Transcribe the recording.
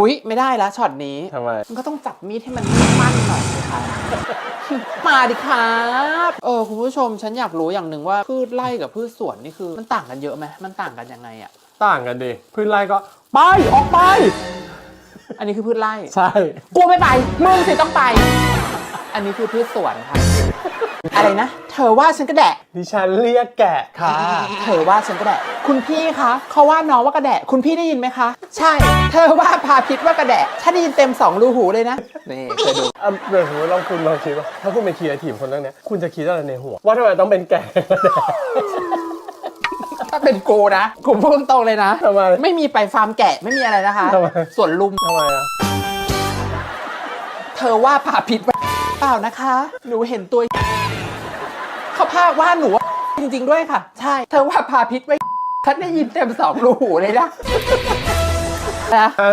อุ๊ย ไม่ได้ละช็อตนี้ ทำไม มันก็ต้องจับมีดให้มันมั่นหน่อยสิคะ มาดิครับ เออคุณผู้ชมฉันอยากรู้อย่างหนึ่งว่าพืชไร่กับพืชสวนนี่คือ มันต่างกันเยอะไหมมันต่างกันยังไงอะต่างกันดิพืชไร่ก็ ไป ออกไป อันนี้คือพืชไร่ใช่ กูไม่ไปมึงสิต้องไป อันนี้คือพืชสวนค่ะ อะไรนะ เธอว่าฉันกระแดะ ดิฉันเรียกแกะค่ะ เธอว่าฉันกระแดะ คุณพี่คะเขาว่าน้องว่ากระแดะ คุณพี่ได้ยินไหมคะ ใช่ เธอว่าพาพิษว่ากระแดะฉันได้ยินเต็มสองรูหูเลยนะ นี่เคยดู อะเดี๋ยวสมมติลองคุณลองคิดว่า ถ้าคุณเป็นครีเอทีฟคนเรื่องเนี้ยคุณจะคิดอะไรในหัว ว่าทำไมต้องเป็นแกะ ถ้าเป็นกูนะกูพูดตรงๆเลยนะทำไมไม่มีไปฟาร์มแกะไม่มีอะไรนะคะทำไมส่วนลุม ทำไมอะ เธอว่าพาพิษไว้ เปล่านะคะ หนูเห็นตัวเขาพากว่าหนูว่าจริง ๆ ด้วยค่ะ ใช่ เธอว่าพาพิษไว้ฉันได้ยินเต็มสองรูหูเลยนะนะใช่